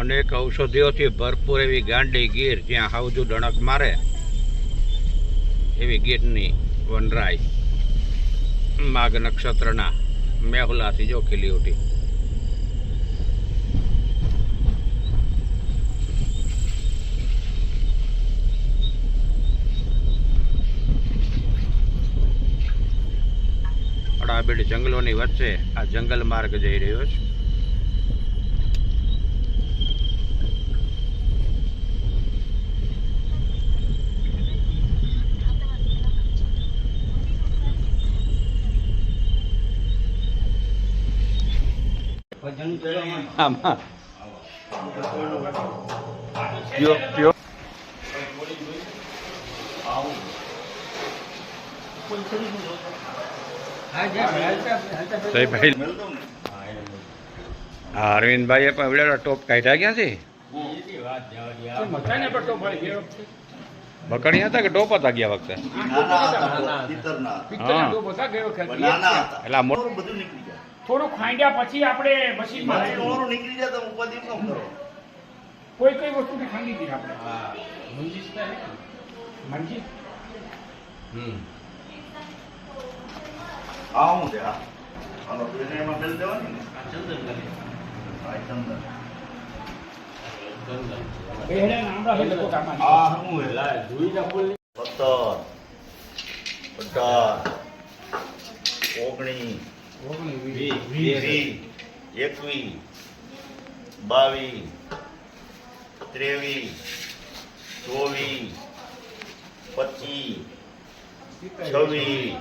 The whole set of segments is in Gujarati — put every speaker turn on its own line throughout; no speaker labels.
અનેક ઔષધિઓથી ભરપૂર એવી ગાંડી ગીર જ્યાં હાવજુ ડણક મારે, એવી ગીરની વનરાય. માઘ નક્ષત્રના મેહુલાથી જો ખીલી ઉઠી. અડાબીડ જંગલોની વચ્ચે આ જંગલ માર્ગ જઈ રહ્યો છે. આમાં પ્યો પ્યો ભાઈ હા અરવિંદભાઈએ પણ એવડે ટોપ કાઢ્યા ક્યાંથી બકડી હતા કે ટોપ હતા ગયા વખતે? એટલે
થોડું ખાંડ્યા પછી આપણે મશીનમાં
મારે ઓરું નીકળી જાય તો ઉપાધિ ન કરો?
કોઈ કઈ વસ્તુ ખાંડી દી આપણે. મંજી
હમ.
આ હું છે આ આનો તો એને એમાં બેલ દેવાની ને? આ ચંદન
નામડા લોકો કામ
આ શું હે સત્તર અઢાર ઓગણીસ વીસ એકવીસ બાવીસ ત્રેવીસ ચોવીસ પચીસ છવ્વીસ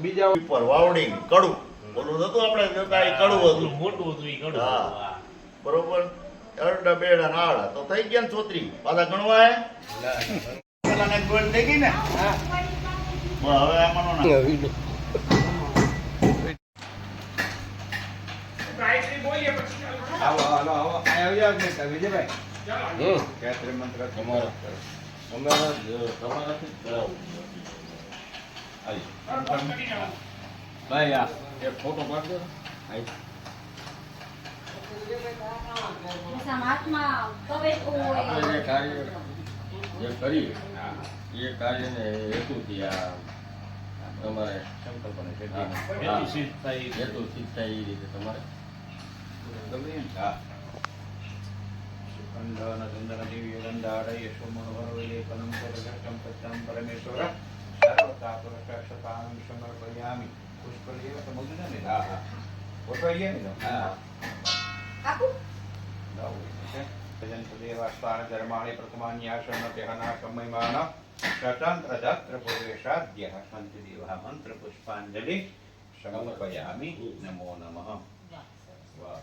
બીજા
ઉપર વાવડી કડું બોલું નતું આપણે કડું હતું.
મોટું હતું કડું
હા. બરોબર? અરડા બેડા નાળા. તો થઈ ગયા ને ચોતરી પાછા ગણવા હે પેલા ને ગોળ થઈ ગઈ ને બસ હવે આમાંનો ના
ગાયત્રી બોલીએ પછી ચાલુ કરો.
આવો આવો આવો અહીં આવી જાઓ ને વિજયભાઈ
ચાલો.
ગાયત્રી મંત્ર
તમારા તમારા જ- તમારાથી જ કરાવવું આવી
બરાબર કરી લેવાનું.
ભાઈ આ એક ફોટો પાડજો આઈ
સમાજમાં પ્રવેશ
આપણે જે કરીએ એ કાર્યને હેતુથી આ તમારે
હેતુ સિદ્ધ થાય એ
રીતે. તમારે. હા. હા
આખું
મંત્રપુષ્પાંજલિ સમર્પયામિ નમો નમઃ વાહ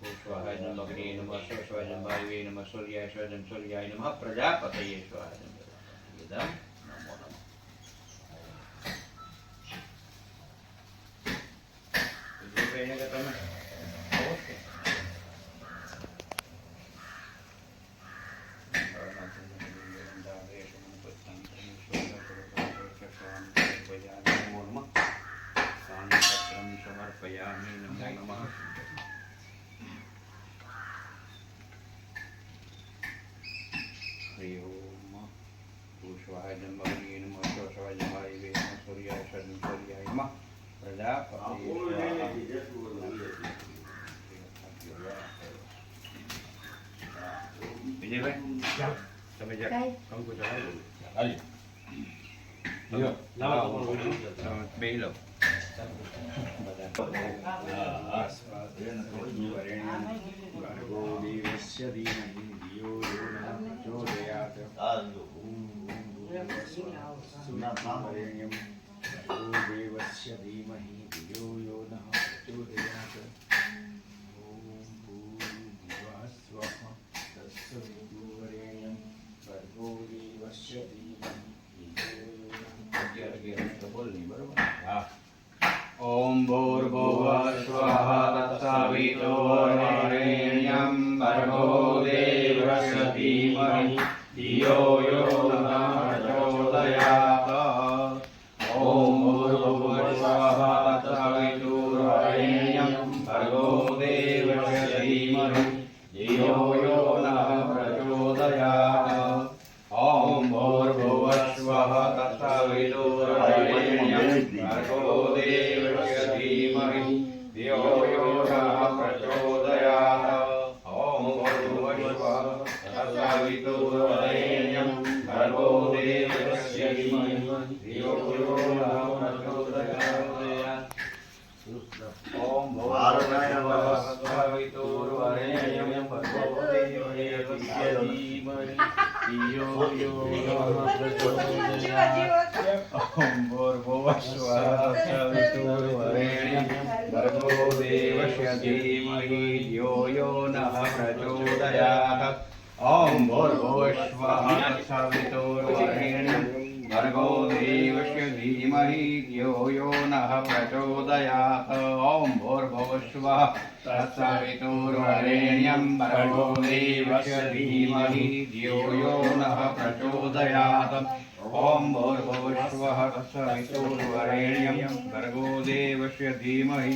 પુષ્પાય નમઃ અગ્નિ નમઃ સરસ્વય નમઃ વાયવે નમઃ સૂર્યાય પ્રજાપતયે આવો છો? સમર્પયામિ નમો નમઃ હરિ ઓમ પુષ્પાય જન્મગ્નિ નમઃ સરસ્વય જમાય નમઃ સૂર્યાય સદન સૂર્યાય નમઃ પ્રજાપતયે વિજયભાઈ તમે જરાક
કાંઈ?
કંકુ ચડાવી દો.
હાલી લ્યો.
લાવો તમારું વીડિયો.
તમે બે લો
ભર્ગો દેવસ્ય ધીમહિ ધિયો યો ન પ્રચોદયાત સુનાથામરેણ્યમ ભર્ગો દેવસ્ય ધીમહિ ધિયો યો ન પ્રચોદયાત ઓમ ભૂર્ભુવઃ સ્વઃ તત્સવિતુર્વરેણ્યમ ભર્ગો દેવસ્ય ધીમહિ ધિયો યો ન
અગિયાર અગિયાર તો બોલ નહીં બરોબર
હા
ઓમ ભૂર્ભુવઃ સ્વઃ તત્સવિતુર્વરેણ્યમ भूर्भुवस्वः तत्सवितुर्वरेण्यं भर्गो देवस्य धीमहि धियो यो नः प्रचोदयात् ॐ भूर्भुवस्वः तत्सवितुर्वरेण्यं भर्गो देवस्य धीमहि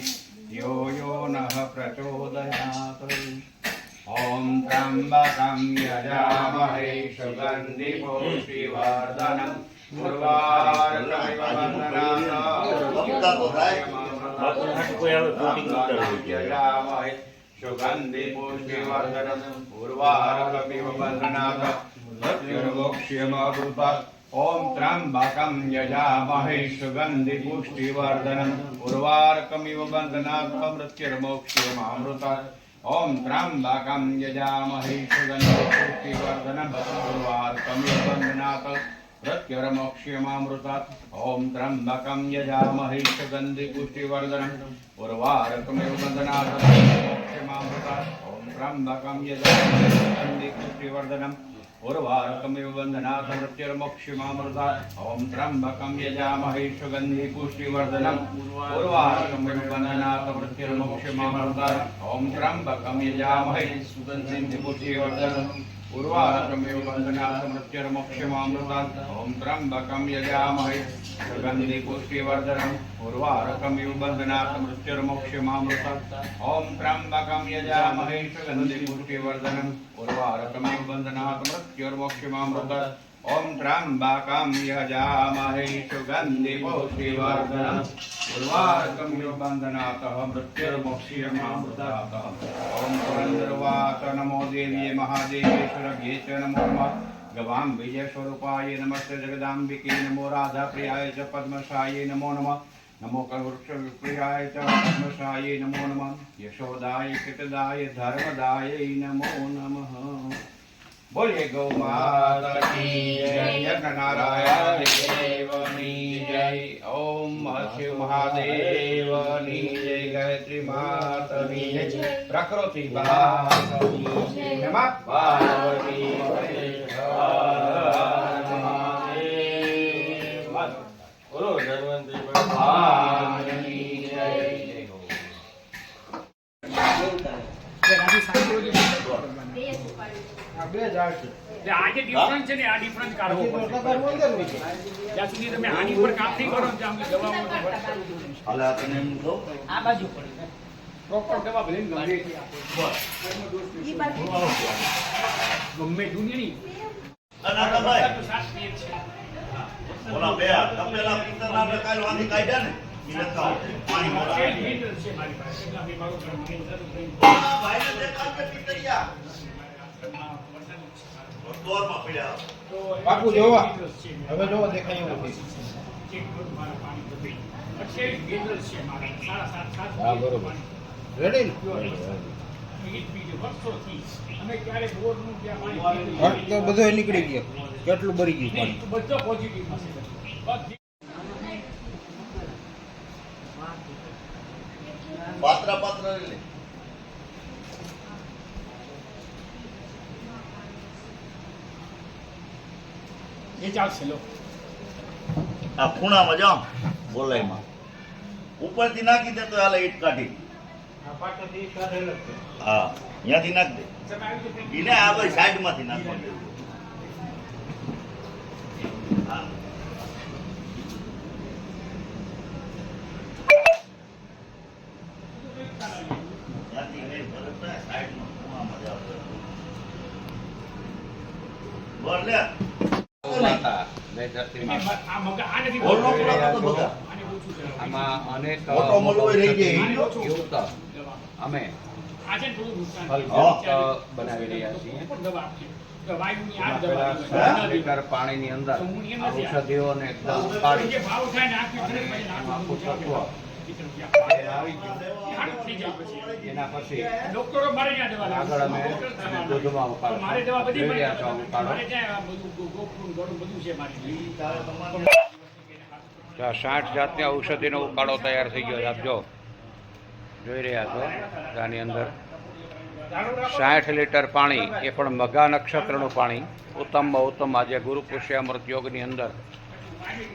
धियो यो नः प्रचोदयात् ॐ त्र्यम्बकं यजामहे सुगन्धि पुष्टिवर्धनम् सुगंधि पुष्टिवर्धन पूर्वारकपिवनाथ ओम त्र्यंबकम यजामहे सुगंधि पुष्टिवर्धनम उर्वारकमिव बंधनामृत्युर्मोक्षमृत ओम त्र्यंबकम यजामहे सुगंधि पुष्टिवर्धनम उर्वारकमिव बंधनात् मृत्युर्मोक्ष्यमामृतात् ॐ त्र्यम्बकं यजामहे सुगन्धि पुष्टिवर्धनम् उर्वारुकमिव बन्धनाथ मोक्षमामृतात् ॐ त्र्यम्बकं यजामहे सुगन्धि पुष्टिवर्धनम् उर्वारुकमिव बन्धनाथ मृत्युर्मोक्षमामृतात् ॐ त्र्यम्बकं यजामहे सुगन्धि पुष्टिवर्धनम् उर्वारुकमिव बन्धनाथ मृत्युर्मोक्षमामृतात् ॐ त्र्यम्बकं यजामहे सुगन्धि पुष्टिवर्धनम् उर्वारुकमिव बन्धनाथ मृत्युर्मोक्षमामृतात् ॐ त्र्यम्बकं यजामहे सुगन्धि पुष्टिवर्धनम् उर्वारुकमिव बन्धनाथ मृत्युर्मोक्षमामृतात् ॐ त्र्यम्बकं यजामहे सुगन्धि पुष्टिवर्धनम् उर्वारुकमिव बन्धनाथ मृत्युर्मोक्षमामृतात् ॐ त्र्यम्बकं यजामहे सुगन्धि पुष्टिवर्धनम् उर्वारुकमिव बन्धनातः मृत्युर्मोक्षमामृतात् ॐ पुरन्दरवास नमो देव्ये महादेवेश्वरभ्ये च नमो नमः गवां विजयस्वरूपाय नमस्ते जगदाम्बिके नमो राधाप्रियाय च पद्मशायै नमो नमः नमो कवृक्षप्रियाय च पद्मशायै नमो नमः यशोदाय कृतदाय धर्मदायै नमो नमः બોલે ગૌ માતા જય નારાયણ દેવની જય. ઓમ શિવ
મહાદેવની જય.
ગાયત્રી માતની જય. પ્રકૃતિ
પાર્વતી નમઃ પાર્વતી એટલે આ જે difference છે ને આ difference કાઢવો પડશે. જ્યાં સુધી તમે આની ઉપર કામ નહીં કરો ત્યાં સુધી.
હાલે આ તને એમ કહું?
આ બાજુ પડે પ્રોપર દવા ભલે ગમે. ગમે દુનિયાની
ભાઈ. ઓલા બે આપણે કાલ વાંધી કાઢ્યા ને. પાણી
છે
મોડા.
પાકું જોવા. હવે જોવા દેખાય એવું
છે.
રેડી નીકળી ગયો કેટલું ભરી ગયું પાણી
બધો. બસ
પાત્રા પાત્રા
એ ચાલશે લો
આ ખૂણામાં જાઓ. બોલાઈમાં ઉપરથી નાખી દે તો હાલે ઈટ કાઢી. હા ત્યાંથી નાખ દે. ઈને આ ભાઈ સાઈડમાંથી નાખવાનું હા ત્યાંથી નહીં ભલે તો આ સાઈડમાં ખૂણામાં જાઓ બોલ લે
માતા જય ધરતી માતા
આ મગા આ નથી
બોલનો
બોલતો.
પૂરા તો બધા.
આને ઓછું છે.
આમાં અનેક
મોટો મળવો રહી જાય.
આને ઓછું.
યુક્ત
દવા.
અમે
આ છે ને થોડું નુકસાન છે.
ફલયુક્ત બનાવી રહ્યા છીએ
પણ દવા આપશે. તો વાયુની આ
એમાં
દવા
પેલા
દેવાય.
બનાવી
રહ્યા
છીએ. પાણીની અંદર ઔષધિઓને એકદમ એના પછી
ડોક્ટરો મારે ત્યાં દવા
આગળ અમે. દૂધમાં ઉકાળો.
મારે દવા બધી
જોઈ રહ્યા છો
મળી
ઉકાળો.
મારે ત્યાં બધું ગોખરું, ગળું બધું છે મારી
તારે તમારે
તો આ સાઠ જાતની ઔષધિનો ઉકાળો તૈયાર થઈ ગયો છે. આપ જો. જોઈ રહ્યા છો આની અંદર. સાઠ લીટર પાણી એ પણ મઘા નક્ષત્રનું પાણી. ઉત્તમમાં ઉત્તમ આજે ગુરુ પુષ્યામૃત યોગની અંદર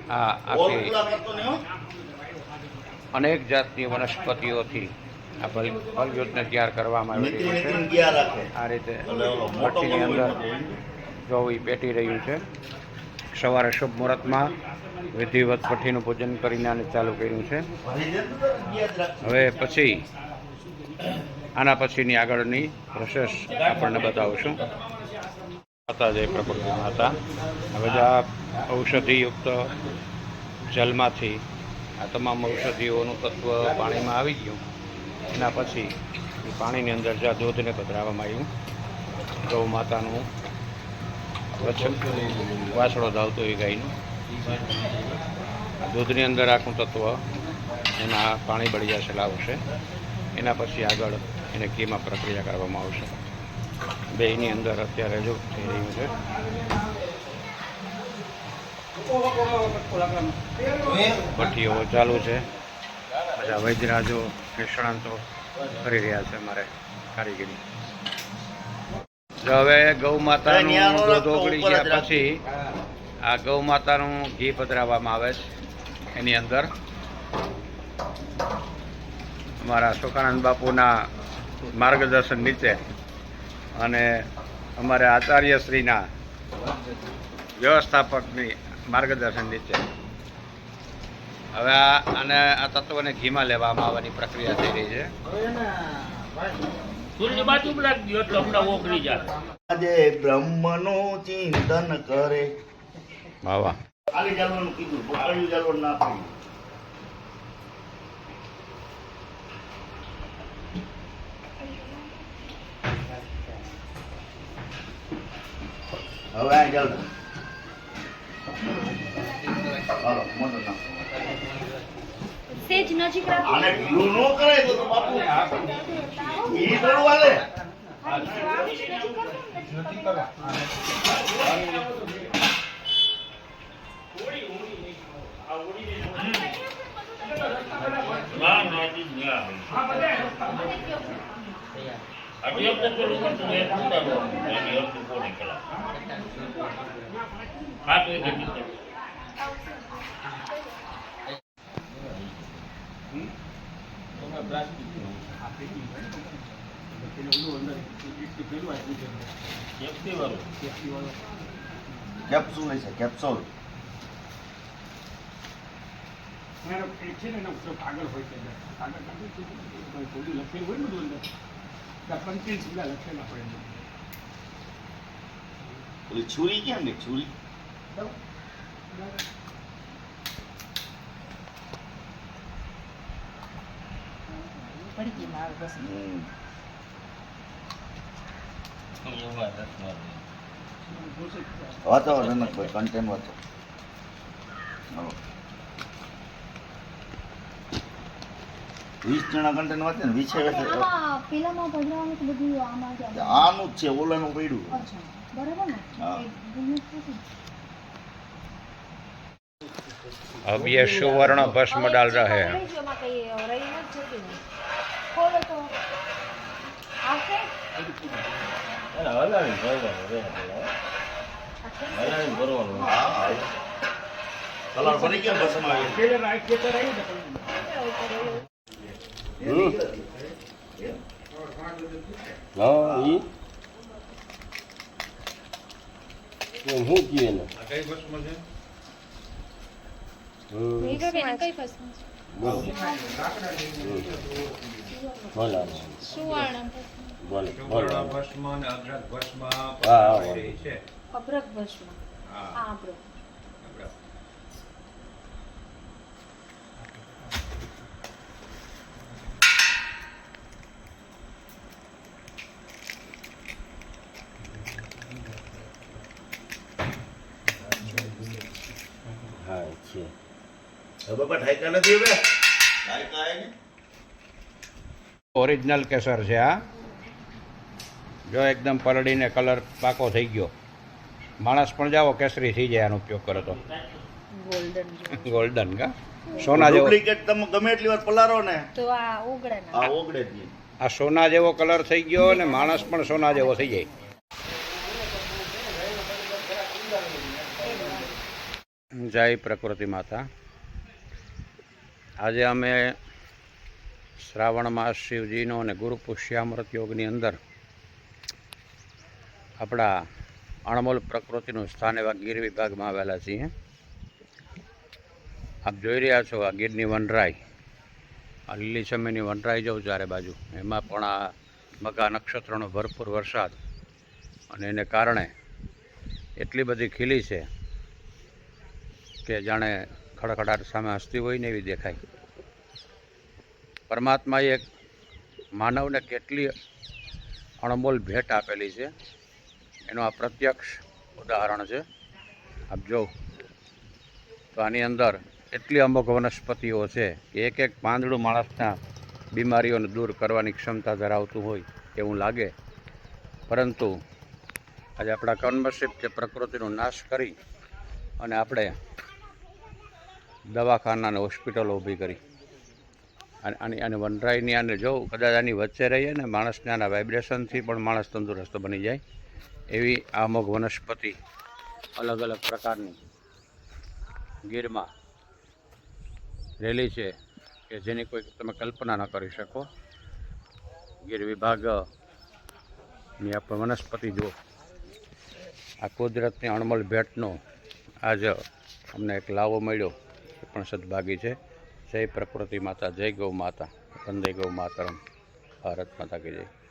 આ આખી
ઓરખલા કરતો નહીં હો.
અનેક જાતની વનસ્પતિઓથી આ ફલ ફલયુદ્ધને તૈયાર કરવામાં આવી રહ્યું છે. આ રીતે ભઠ્ઠીની અંદર જોવી પેટી રહ્યું છે સવારે શુભ મુહૂર્તમાં વિધિવત ભઠ્ઠીનું પૂજન કરીને આને ચાલુ કર્યું છે. હવે પછી આના પછીની આગળની પ્રોસેસ આપણને બતાવશું. હતા પ્રકૃતિ માતા. હતા આ ઔષધિયુક્ત જલમાંથી આ તમામ ઔષધિઓનું તત્વ પાણીમાં આવી ગયું. એના પછી પાણીની અંદર જ્યાં દૂધને પધરાવવામાં આવ્યું. ગૌ માતાનું વાછડો ધાવતો એ ગાયનું. દૂધની અંદર આખું તત્વ એના પાણી બળી જશે લાવશે એના પછી આગળ એને કીમાં પ્રક્રિયા કરવામાં આવશે. બેયની અંદર અત્યારે જો થઈ રહ્યું છે. ભઠ્ઠીઓ ચાલુ છે. બધા વૈદ્યરાજો નિષ્ણાંતો કરી રહ્યા છે મારે કારીગરી. હવે ગૌ માતાનું દૂધ ઓગળી ગયા પછી આ ગૌ માતાનું ઘી પધરાવવામાં આવે છે એની અંદર. અમારા સુખાનંદ બાપુના માર્ગદર્શન નીચે અને અમારા આચાર્યશ્રીના વ્યવસ્થાપકની માર્ગદર્શન નીચે. હવે આ આને આ તત્વને ઘીમાં લેવામાં આવવાની પ્રક્રિયા થઈ રહી છે.
આજે બ્રહ્મનું ચિંતન કરે.
વાહ વાહ.
ચાલવાનું કીધું પકડ્યું ચાલવાનું ના પાડ્યું હવે આ ચાલ હાલો મોટો નાખો
સેજ નજીક રાખો.
આને ઢીલું ન કરાય તો તો બાપુ ઈ થોડું હાલે.
નથી કરવા
કેપ્સ્યુલ હશે કેપ્સ્યુલ
એક છે ને એનો હોય છે. કાગળ કાગળ છે લખેલું હોય ને બધું અંદર પંચીસ બધા લખેલા.
છુરી કેમ ને છુરી હમ. વાંચો જનકભાઈ કન્ટેન્ટ વાંચો હાલો. વીસ જણા કન્ટેન્ટ વાંચે ને વીસે વાંચે
પેલામાં ભજવાનું તો બધું આમાં જ
આનું જ છે ઓલાનું પડ્યું.
અચ્છા બરાબર ને?
હા.
એ ભૂલ્યું જ નથી.
અભ્ય સુવર્ણ ભસ્મ ડાલ રહે
હવે એમાં કઈ રહી નથી જતી ને. ખોલો તો આવશે
કલર ભરી કેમ બસમાં આવી
પેલે રાખીએ તો રહી ને પણ
નીકળે કઈ ભસ્મ છે? સુવર્ણ ભસ્મ.
સુવર્ણ ભસ્મ અને અગ્રત ભસ્મ
હા.
છે.
અભ્રક ભસ્મ.
હા.
આ અભ્રક
હવે બાપા ઠાયકા નથી હવે? ઠાયકા
ઓરિજિનલ કેસર છે આ. જો એકદમ પલળીને કલર પાકો થઈ ગયો. માણસ પણ જાઓ કેસરી થઈ જાય આનો ઉપયોગ કરો તો.
ગોલ્ડન
ગોલ્ડન કા? સોના જેવો
ડુપ્લિકેટ તમે ગમે એટલી વાર પલારો ને
તો આ ઓગળે ના.
આ ઓગળે જ
આ સોના જેવો કલર થઈ ગયો અને માણસ પણ સોના જેવો થઈ જાય. જય પ્રકૃતિ માતા. આજે અમે શ્રાવણ માસ શિવજીનો અને ગુરુ પુષ્યામૃત યોગની અંદર આપણા અણમોલ પ્રકૃતિનું સ્થાન એવા ગીર વિભાગમાં આવેલા છીએ. આપ જોઈ રહ્યા છો આ ગીરની વનરાઈ આ લીલી સમયની વનરાઈ જવું ચારે બાજુ. એમાં પણ આ મગા નક્ષત્રનો ભરપૂર વરસાદ અને એને કારણે એટલી બધી ખીલી છે કે જાણે ખડખડાટ સામે હસતી હોય ને એવી દેખાય. પરમાત્માએ માનવને કેટલી અણમોલ ભેટ આપેલી છે. એનું આ પ્રત્યક્ષ ઉદાહરણ છે. આપ જો, તો આની અંદર એટલી અમુક વનસ્પતિઓ છે કે એક એક પાંદડું માણસના બીમારીઓને દૂર કરવાની ક્ષમતા ધરાવતું હોય એવું લાગે. પરંતુ આજે આપણા કન્મશીપ કે પ્રકૃતિનો નાશ કરી અને આપણે દવાખાના હોસ્પિટલો ઊભી કરી. અને આની અને વનરાઈની આને જો કદાચ આની વચ્ચે રહીએ ને માણસને આના વાઇબ્રેશનથી પણ માણસ તંદુરસ્ત બની જાય. એવી આ અમુક વનસ્પતિ અલગ અલગ પ્રકારની ગીરમાં રેલી છે કે જેની કોઈ તમે કલ્પના ન કરી શકો. ગીર વિભાગની આપણે વનસ્પતિ જો આ કુદરતની અણમોલ ભેટનો આજ અમને એક લાવો મળ્યો. એ પણ સદભાગી છે. જય પ્રકૃતિ માતા, જય ગૌ માતા, વંદે ગૌ માતરમ. ભારત માતા કી જય.